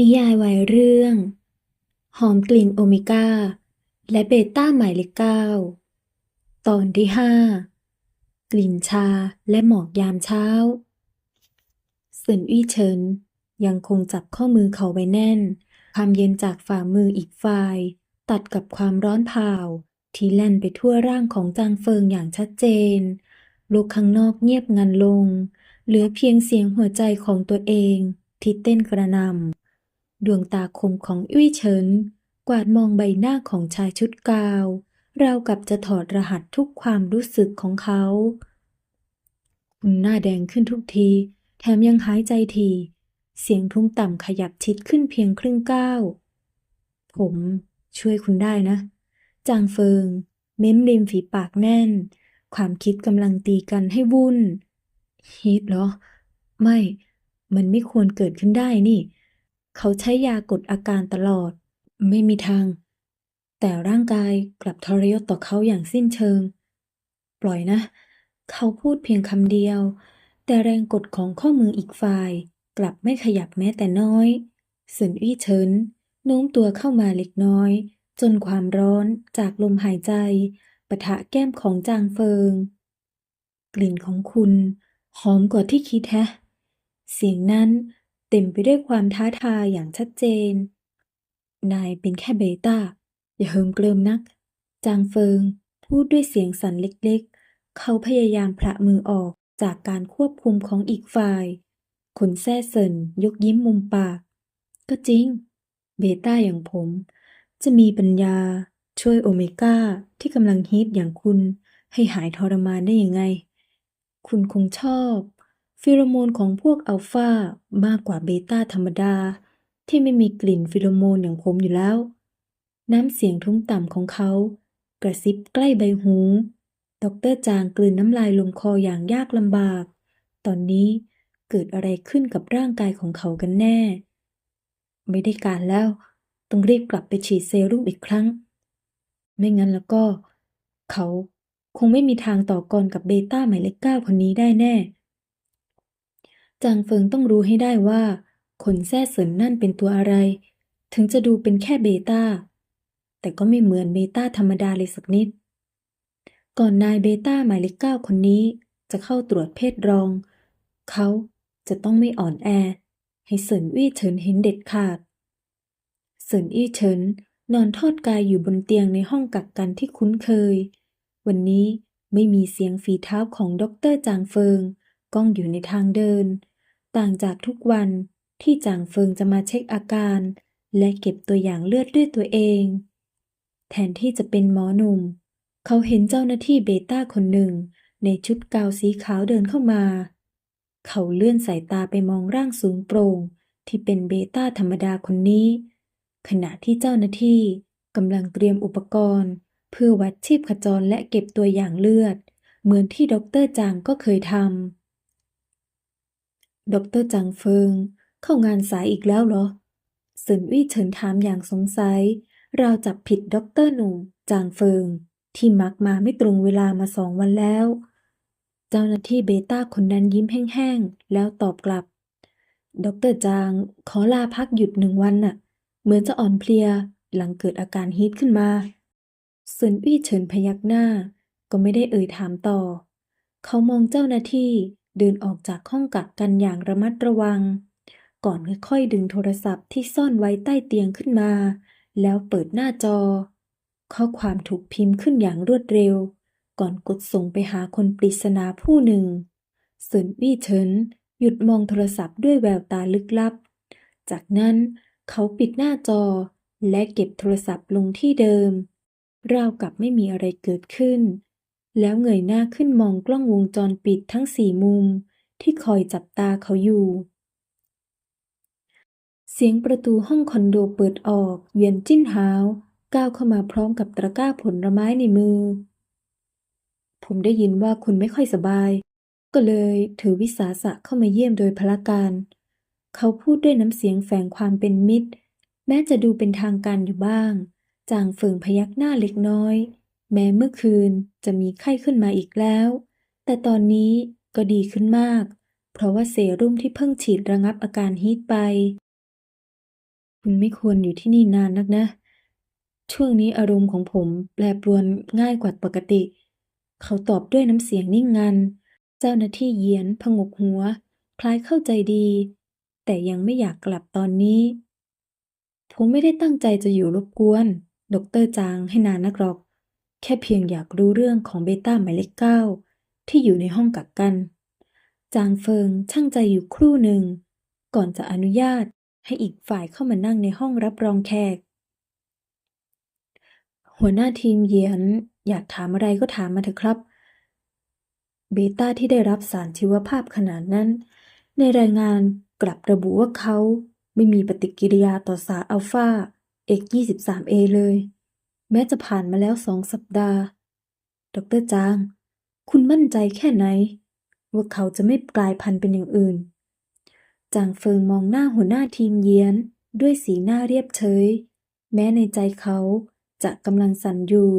นิยายวายเรื่อง หอมกลิ่นโอเมก้า และเบต้าหมายเลขเก้าตอนที่ห้ากลิ่นชาและหมอกยามเช้าเซินอี้เฉินยังคงจับข้อมือเขาไว้แน่น ความเย็นจากฝ่ามืออีกฝ่าย ตัดกับความร้อนเผาที่แล่นไปทั่วร่างของจางเฟิงอย่างชัดเจน โลกข้างนอกเงียบงันลง เหลือเพียงเสียงหัวใจของตัวเองที่เต้นกระนำ ดวงตาคมของอุ้ยเฉิน กวาดมองใบหน้าของชายชุดกาว ราวกับจะถอดรหัสทุกความรู้สึกของเขา คุณหน้าแดงขึ้นทุกที แถมยังหายใจทีเสียงทุ้มต่ำขยับชิดขึ้นเพียงครึ่งก้าว ผมช่วยคุณได้นะ จางเฟิง เม้มริมฝีปากแน่น ความคิดกำลังตีกันให้วุ่นฮิตเหรอ ไม่ มันไม่ควรเกิดขึ้นได้นี่ เขาใช้ยากดอาการตลอด ไม่มีทาง แต่ร่างกายกลับทรยศต่อเขาอย่างสิ้นเชิง ปล่อยนะ เขาพูดเพียงคำเดียว แต่แรงกดของข้อมืออีกฝ่าย กลับไม่ขยับแม้แต่น้อยเซินอี้เฉินโน้มตัวเข้ามาเล็กน้อย จนความร้อนจากลมหายใจปะทะแก้มของจางเฟิง กลิ่นของคุณ หอมกว่าที่คิดแฮะ เสียงนั้น เต็มไปด้วยความท้าทายอย่างชัดเจน นายเป็นแค่เบต้า อย่าเหิมเกริมนัก จางเฟิง พูดด้วยเสียงสั่นเล็กๆ เขาพยายามพละมือออกจากการควบคุมของอีกฝ่ายขนแซ่เซินยกยิ้มมุมปาก ก็จริง เบต้าอย่างผม จะมีปัญญา ช่วยโอเมก้าที่กำลังฮิตอย่างคุณให้หายทรมานได้ยังไง คุณคงชอบ ฟีโรโมนของพวกอัลฟามากกว่าเบต้าธรรมดา ที่ไม่มีกลิ่นฟีโรโมนอย่างผมอยู่แล้ว น้ำเสียงทุ้มต่ำของเขา กระซิบใกล้ใบหูดอกเตอรจางกลืนน้ำลายลงคออย่างยากลำบาก ตอนนี้เกิดอะไรขึ้นกับร่างกายของเขากันแน่ ไม่ได้การแล้ว ต้องรีบกลับไปฉีดเซรุ่มอีกครั้ง ไม่งั้นแล้วก็ เขาคงไม่มีทางต่อกรกับเบต้าหมายเลขเก้าคนนี้ได้แน่ จางเฟิงต้องรู้ให้ได้ว่าขนแซ่เสินนั่นเป็นตัวอะไร ถึงจะดูเป็นแค่เบต้า แต่ก็ไม่เหมือนเบต้าธรรมดาเลยสักนิด ก่อนนายเบต้าหมายเลขเก้าคนนี้จะเข้าตรวจเพศรอง เขาจะต้องไม่อ่อนแอ ให้เสินอี้เฉินเห็นเด็ดขาด เสินอี้เฉินนอนทอดกายอยู่บนเตียงในห้องกักกันที่คุ้นเคย วันนี้ไม่มีเสียงฝีเท้าของด็อกเตอร์จางเฟิง ก้องอยู่ในทางเดิน ต่างจากทุกวันที่จางเฟิงจะมาเช็คอาการ และเก็บตัวอย่างเลือดด้วยตัวเอง แทนที่จะเป็นหมอหนุ่ม เขาเห็นเจ้าหน้าที่เบต้าคนหนึ่ง ในชุดกาวสีขาวเดินเข้ามา เขาเลื่อนสายตาไปมองร่างสูงโปร่งที่เป็นเบต้าธรรมดาคนนี้ ขณะที่เจ้าหน้าที่กำลังเตรียมอุปกรณ์ เพื่อวัดชีพขจรและเก็บตัวอย่างเลือด เหมือนที่ด็อกเตอร์จางก็เคยทำ ด็อกเตอร์จางเฟิง เข้างานสายอีกแล้วเหรอเซินวี่เฉินถามอย่างสงสัย เราจับผิดด็อกเตอร์หนุ่มจางเฟิง ที่มักมาไม่ตรงเวลามาสองวันแล้ว เจ้าหน้าที่เบต้าคนนั้นยิ้มแห้งๆ แล้วตอบกลับด็อกเตอร์จางขอลาพักหยุดหนึ่งวันน่ะ เหมือนจะอ่อนเพลียหลังเกิดอาการฮีทขึ้นมาเซินอี้เฉินพยักหน้า ก็ไม่ได้เอ่ยถามต่อ เขามองเจ้าหน้าที่ เดินออกจากห้องกักกันอย่างระมัดระวัง ก่อนค่อยๆดึงโทรศัพท์ที่ซ่อนไว้ใต้เตียงขึ้นมา แล้วเปิดหน้าจอ ข้อความถูกพิมพ์ขึ้นอย่างรวดเร็ว ก่อนกดส่งไปหาคนปริศนาผู้หนึ่งเซินอี้เฉินหยุดมองโทรศัพท์ด้วยแววตาลึกลับ จากนั้นเขาปิดหน้าจอและเก็บโทรศัพท์ลงที่เดิม ราวกับไม่มีอะไรเกิดขึ้น แล้วเงยหน้าขึ้นมองกล้องวงจรปิดทั้งสี่มุม ที่คอยจับตาเขาอยู่ เสียงประตูห้องคอนโดเปิดออก เวียนจิ้นหาวก้าวเข้ามาพร้อมกับตะกร้าผลไม้ในมือ ผมได้ยินว่าคุณไม่ค่อยสบาย ก็เลยถือวิสาสะเข้ามาเยี่ยมโดยพละการ เขาพูดด้วยน้ำเสียงแฝงความเป็นมิตร แม้จะดูเป็นทางการอยู่บ้าง จางเฟิงพยักหน้าเล็กน้อย แม้เมื่อคืนจะมีไข้ขึ้นมาอีกแล้ว แต่ตอนนี้ก็ดีขึ้นมาก เพราะว่าเซรุ่มที่เพิ่งฉีดระงับอาการฮีทไป คุณไม่ควรอยู่ที่นี่นานนักนะ ช่วงนี้อารมณ์ของผมแปรปรวนง่ายกว่าปกติ เขาตอบด้วยน้ำเสียงนิ่งงัน เจ้าหน้าที่เยียนผงกหัว คล้ายเข้าใจดี แต่ยังไม่อยากกลับตอนนี้ ผมไม่ได้ตั้งใจจะอยู่รบกวน ดรจางให้นานนักหรอก แค่เพียงอยากรู้เรื่องของเบต้าหมายเลขเก้าที่อยู่ในห้องกักกัน จางเฟิงช่างใจอยู่ครู่หนึ่ง ก่อนจะอนุญาตให้อีกฝ่ายเข้ามานั่งในห้องรับรองแขก หัวหน้าทีมเยียนอยากถามอะไรก็ถามมาเถอะครับ เบต้าที่ได้รับสารชีวภาพขนาดนั้น ในรายงานกลับระบุว่าเขาไม่มีปฏิกิริยาต่อสารอัลฟา X23A เลย แม้จะผ่านมาแล้วสองสัปดาห์ ดรจาง คุณมั่นใจแค่ไหน ว่าเขาจะไม่กลายพันธุ์เป็นอย่างอื่น จางเฟิงมองหน้าหัวหน้าทีมเยียน ด้วยสีหน้าเรียบเฉย แม้ในใจเขาจะกำลังสั่นอยู่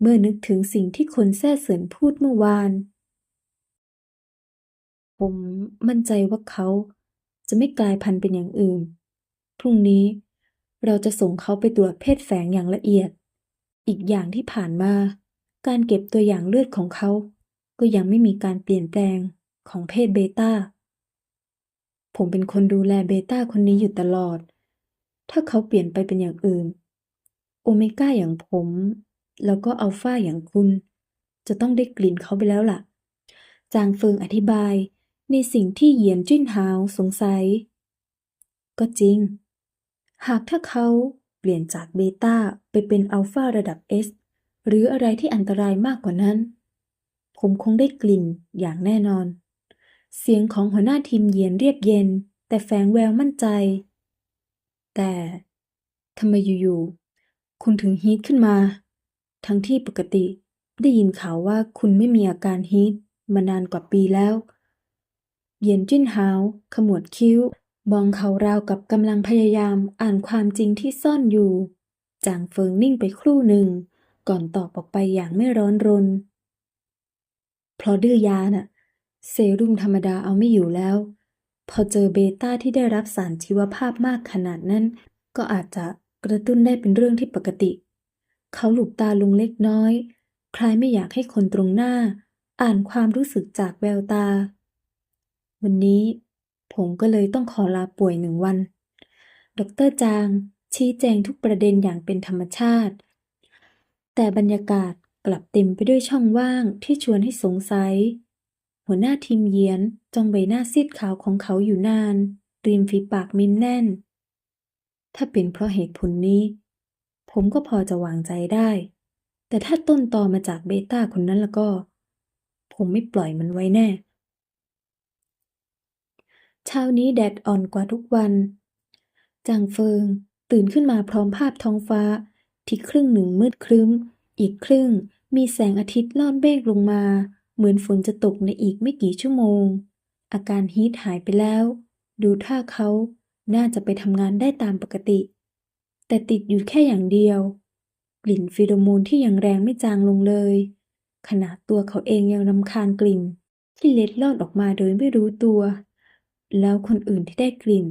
เมื่อนึกถึงสิ่งที่คนแท้เสริญพูดเมื่อวาน ผมมั่นใจว่าเขาจะไม่กลายพันธุ์เป็นอย่างอื่น พรุ่งนี้เราจะส่งเขาไปตรวจเพศแฝงอย่างละเอียด อีกอย่างที่ผ่านมา การเก็บตัวอย่างเลือดของเขา ก็ยังไม่มีการเปลี่ยนแปลงของเพศเบต้า ผมเป็นคนดูแลเบต้าคนนี้อยู่ตลอด ถ้าเขาเปลี่ยนไปเป็นอย่างอื่น โอเมก้าอย่างผม แล้วก็อัลฟาอย่างคุณ จะต้องได้กลิ่นเขาไปแล้วล่ะ จางเฟิงอธิบายในสิ่งที่เหยียนจิ้นหาวสงสัย ก็จริง หากถ้าเขา ปลี่ยนจากเบต้าไปเป็นอัลฟาระดับ S หรืออะไรที่อันตรายมากกว่านั้น ผมคงได้กลิ่นอย่างแน่นอน เสียงของหัวหน้าทีมเยียนเรียบเย็น แต่แฝงแววมั่นใจ แต่ทำไมอยู่ๆคุณถึงฮีทขึ้นมา ทั้งที่ปกติได้ยินข่าวว่าคุณไม่มีอาการฮีทมานานกว่าปีแล้ว เยียนจิ้นหาวขมวดคิ้ว มองเขาราวกับกำลังพยายามอ่านความจริงที่ซ่อนอยู่ จางเฟิงนิ่งไปครู่หนึ่ง ก่อนตอบออกไปอย่างไม่ร้อนรน เพราะดื้อยาน่ะ เซรุ่มธรรมดาเอาไม่อยู่แล้ว พอเจอเบต้าที่ได้รับสารชีวภาพมากขนาดนั้น ก็อาจจะกระตุ้นได้เป็นเรื่องที่ปกติ เขาหลุบตาลงเล็กน้อย คล้ายไม่อยากให้คนตรงหน้า อ่านความรู้สึกจากแววตา วันนี้ ผมก็เลยต้องขอลาป่วยหนึ่งวัน ดรจางชี้แจงทุกประเด็นอย่างเป็นธรรมชาติ แต่บรรยากาศกลับเต็มไปด้วยช่องว่างที่ชวนให้สงสัย หัวหน้าทีมเยียนจ้องใบหน้าซีดขาวของเขาอยู่นาน ริมฝีปากมิ้มแน่น ถ้าเป็นเพราะเหตุผลนี้ ผมก็พอจะวางใจได้ แต่ถ้าต้นตอมาจากเบต้าคนนั้นแล้วก็ ผมไม่ปล่อยมันไว้แน่ เช้านี้แดดอ่อนกว่าทุกวัน จางเฟิง ตื่นขึ้นมาพร้อมภาพท้องฟ้า ที่ครึ่งหนึ่งมืดครึ้ม อีกครึ่งมีแสงอาทิตย์ลอดเมฆลงมา เหมือนฝนจะตกในอีกไม่กี่ชั่วโมง อาการฮีทหายไปแล้ว ดูท่าเขาน่าจะไปทำงานได้ตามปกติ แต่ติดอยู่แค่อย่างเดียว กลิ่นฟีโรโมนที่ยังแรงไม่จางลงเลย ขนาดตัวเขาเองยังรำคาญกลิ่น ที่เล็ดลอดออกมาโดยไม่รู้ตัว แล้วคนอื่นที่ได้กลิ่น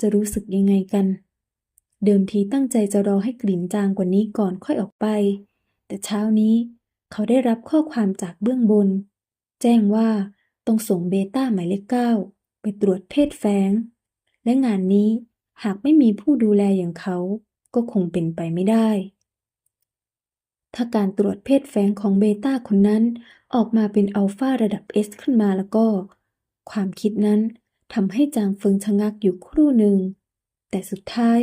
จะรู้สึกยังไงกัน เดิมทีตั้งใจจะรอให้กลิ่นจางกว่านี้ก่อนค่อยออกไป แต่เช้านี้เขาได้รับข้อความจากเบื้องบน แจ้งว่าต้องส่งเบต้าหมายเลขเก้าไปตรวจเพศแฝงและงานนี้หากไม่มีผู้ดูแลอย่างเขาก็คงเป็นไปไม่ได้ ถ้าการตรวจเพศแฝงของเบต้าคนนั้นออกมาเป็นอัลฟาระดับ S ขึ้นมาแล้วก็ ความคิดนั้น ทำให้จางเฟิงชะงักอยู่ครู่หนึ่ง แต่สุดท้าย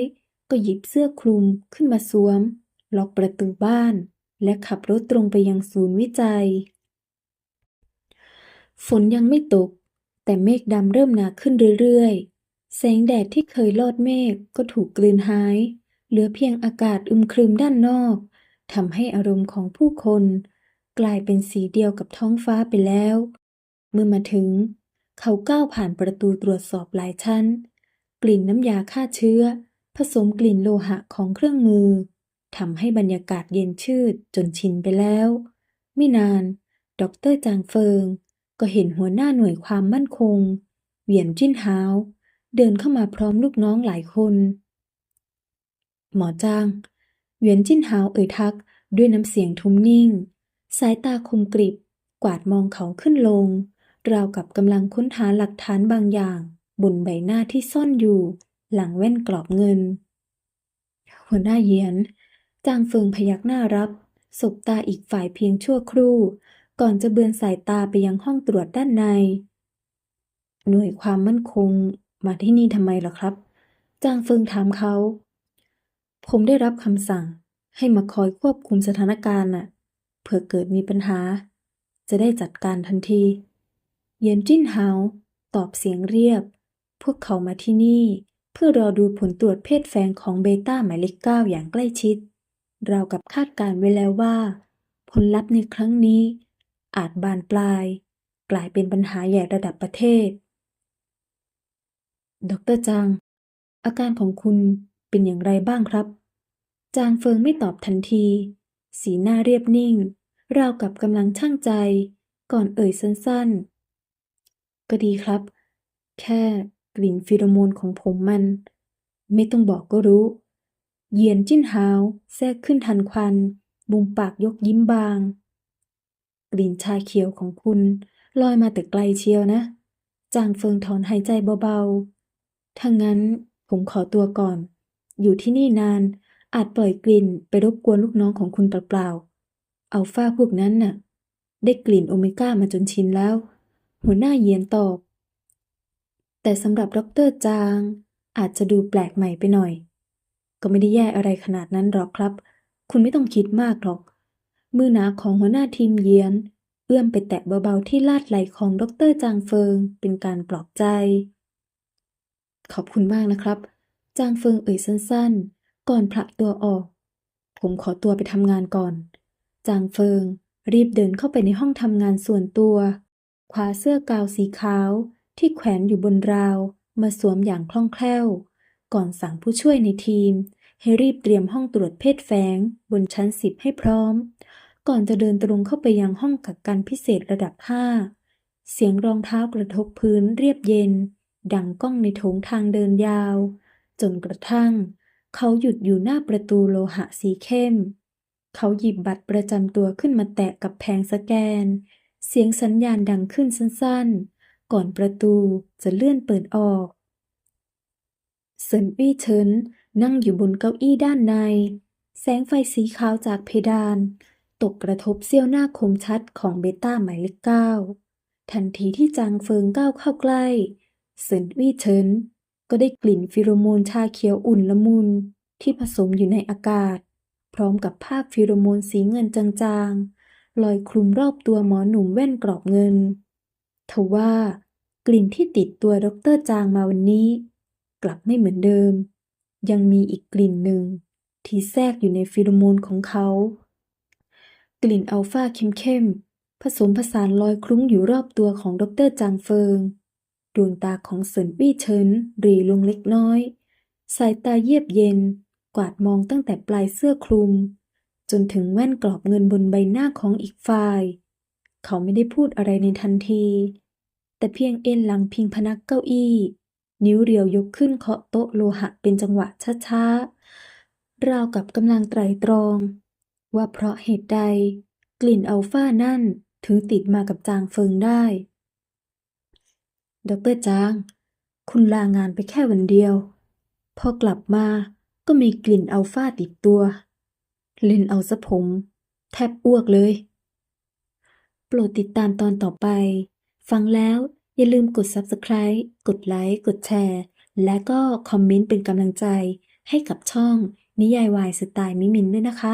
ก็หยิบเสื้อคลุมขึ้นมาสวม ล็อกประตูบ้าน และขับรถตรงไปยังศูนย์วิจัย ฝนยังไม่ตก แต่เมฆดำเริ่มหนาขึ้นเรื่อยๆ แสงแดดที่เคยลอดเมฆก็ถูกกลืนหาย เหลือเพียงอากาศอึมครึมด้านนอกทำให้อารมณ์ของผู้คน กลายเป็นสีเดียวกับท้องฟ้าไปแล้ว เมื่อมาถึง เขาก้าวผ่านประตูตรวจสอบหลายชั้น กลิ่นน้ำยาฆ่าเชื้อ ผสมกลิ่นโลหะของเครื่องมือทำให้บรรยากาศเย็นชืดจนชินไปแล้ว ไม่นานดอกเตอรจางเฟิง ก็เห็นหัวหน้าหน่วยความมั่นคง เหวียนจิ้นหาว เดินเข้ามาพร้อมลูกน้องหลายคน หมอจาง เหวียนจิ้นหาวเอ่ยทักด้วยน้ำเสียงทุ้มนิ่ง สายตาคมกริบ กวาดมองเขาขึ้นลง ราวกับกำลังค้นหาหลักฐานบางอย่าง บนใบหน้าที่ซ่อนอยู่ หลังแว่นกรอบเงิน หัวหน้าเยียน จางเฟิงพยักหน้ารับ สบตาอีกฝ่ายเพียงชั่วครู่ ก่อนจะเบือนสายตาไปยังห้องตรวจด้านใน หน่วยความมั่นคง มาที่นี่ทำไมล่ะครับ จางเฟิงถามเขา ผมได้รับคำสั่ง ให้มาคอยควบคุมสถานการณ์น่ะ เผื่อเกิดมีปัญหา จะได้จัดการทันที เยียนจิ้นหาตอบเสียงเรียบ พวกเขามาที่นี่ เพื่อรอดูผลตรวจเพศแฝงของเบต้าหมายเลขเก้าอย่างใกล้ชิด เรากับคาดการณ์ไว้แล้วว่า ผลลัพธ์ในครั้งนี้ อาจบานปลาย กลายเป็นปัญหาใหญ่ระดับประเทศ ดรจางอาการของคุณเป็นอย่างไรบ้างครับ จางเฟิงไม่ตอบทันที สีหน้าเรียบนิ่ง ราวกับกำลังช่างใจ ก่อนเอ่ยสั้นๆ ก็ดีครับ แค่กลิ่นฟีโรโมนของผมมัน ไม่ต้องบอกก็รู้ เหยียนจิ้นหาว แทรกขึ้นทันควันบุมปากยกยิ้มบาง กลิ่นชาเขียวของคุณลอยมาแต่ไกลเชียวนะ จางเฟิงถอนหายใจเบาๆ ถ้างั้นผมขอตัวก่อน อยู่ที่นี่นานอาจปล่อยกลิ่นไปรบกวนลูกน้องของคุณเปล่าๆ อัลฟาพวกนั้นน่ะ ได้กลิ่นโอเมก้ามาจนชินแล้ว หัวหน้าเยียนตอบ แต่สำหรับดรจาง อาจจะดูแปลกใหม่ไปหน่อย ก็ไม่ได้แย่อะไรขนาดนั้นหรอกครับ คุณไม่ต้องคิดมากหรอก มือหนาของหัวหน้าทีมเยียน เอื้อมไปแตะเบาๆที่ลาดไหลของดรจางเฟิงเป็นการปลอบใจ ขอบคุณมากนะครับ จางเฟิงเอ่ยสั้นๆ ก่อนผลักตัวออก ผมขอตัวไปทำงานก่อน จางเฟิงรีบเดินเข้าไปในห้องทำงานส่วนตัว คว้าเสื้อกาวสีขาวที่แขวนอยู่บนราวมาสวมอย่างคล่องแคล่ว ก่อนสั่งผู้ช่วยในทีม ให้รีบเตรียมห้องตรวจเพศแฝงบนชั้นสิบให้พร้อม ก่อนจะเดินตรงเข้าไปยังห้องกักกันพิเศษระดับห้าเสียงรองเท้ากระทบพื้นเรียบเย็น ดังก้องในโถงทางเดินยาว จนกระทั่ง เขาหยุดอยู่หน้าประตูโลหะสีเข้ม เขาหยิบบัตรประจำตัวขึ้นมาแตะกับแผงสแกน เสียงสัญญาณดังขึ้นสั้นๆ ก่อนประตูจะเลื่อนเปิดออกเซินวี่เฉินนั่งอยู่บนเก้าอี้ด้านใน แสงไฟสีขาวจากเพดาน ตกกระทบเสี้ยวหน้าคมชัดของเบต้าหมายเลขเก้าทันทีที่จางเฟิงก้าวเข้าใกล้เซินวี่เฉินก็ได้กลิ่นฟิโรโมนชาเขียวอุ่นละมุนที่ผสมอยู่ในอากาศ พร้อมกับภาพฟิโรโมนสีเงินจางๆ ลอยคลุมรอบตัวหมอหนุ่มแว่นกรอบเงินทว่ากลิ่นที่ติดตัวดรจางมาวันนี้ กลับไม่เหมือนเดิม ยังมีอีกกลิ่นหนึ่ง ที่แทรกอยู่ในฟิโรโมนของเขา กลิ่นอัลฟาเข้มๆผสมผสานลอยคลุ้งอยู่รอบตัวของดรจางเฟิง ดวงตาของเซินปี้เฉินรีลงเล็กน้อย สายตาเยียบเย็น กวาดมองตั้งแต่ปลายเสื้อคลุม จนถึงแว่นกรอบเงินบนใบหน้าของอีกฝ่าย เขาไม่ได้พูดอะไรในทันที แต่เพียงเอ็นหลังพิงพนักเก้าอี้ นิ้วเรียวยกขึ้นเคาะโต๊ะโลหะเป็นจังหวะช้าๆ ราวกับกำลังไตรตรอง ว่าเพราะเหตุใด กลิ่นอัลฟานั่นถึงติดมากับจางเฟิงได้ ดรจาง คุณลางานไปแค่วันเดียว พอกลับมาก็มีกลิ่นอัลฟาติดตัว เล่นเอาซะผม แทบอ้วกเลย โปรดติดตามตอนต่อไป ฟังแล้วอย่าลืมกด Subscribe กดไลค์กดแชร์ และก็คอมเมนต์เป็นกำลังใจให้กับช่องนิยายวายสไตล์มิมินด้วยนะคะ